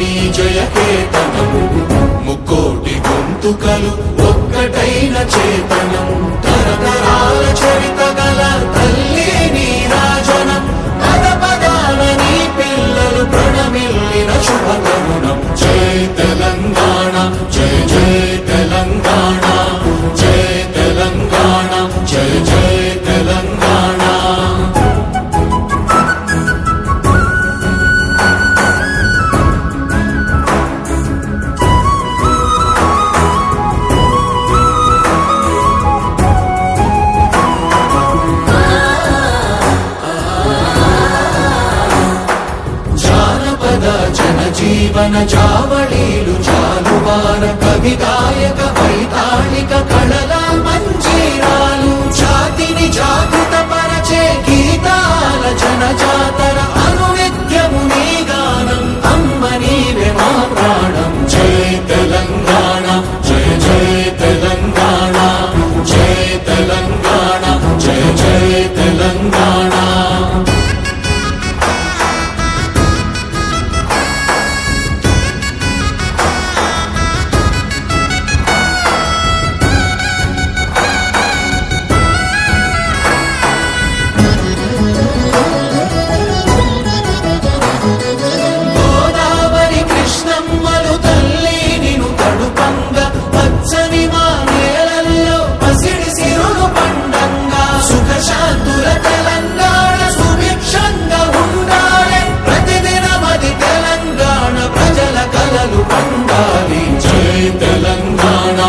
నీ జయకేతనము ముక్కోటి గొంతుకలు ఒక్కటైన చేతనం. తరతరాల చరిత గల తల్లి నీ రాజనం. పద పదాన నీ పిల్లలు ప్రణమిల్లిన శుభకరుణం జై తెలంగాణ. శారద జన జీవన జావళీలు జాలువార కవి గాయక వైతాళిక కళలా தெலங்கானா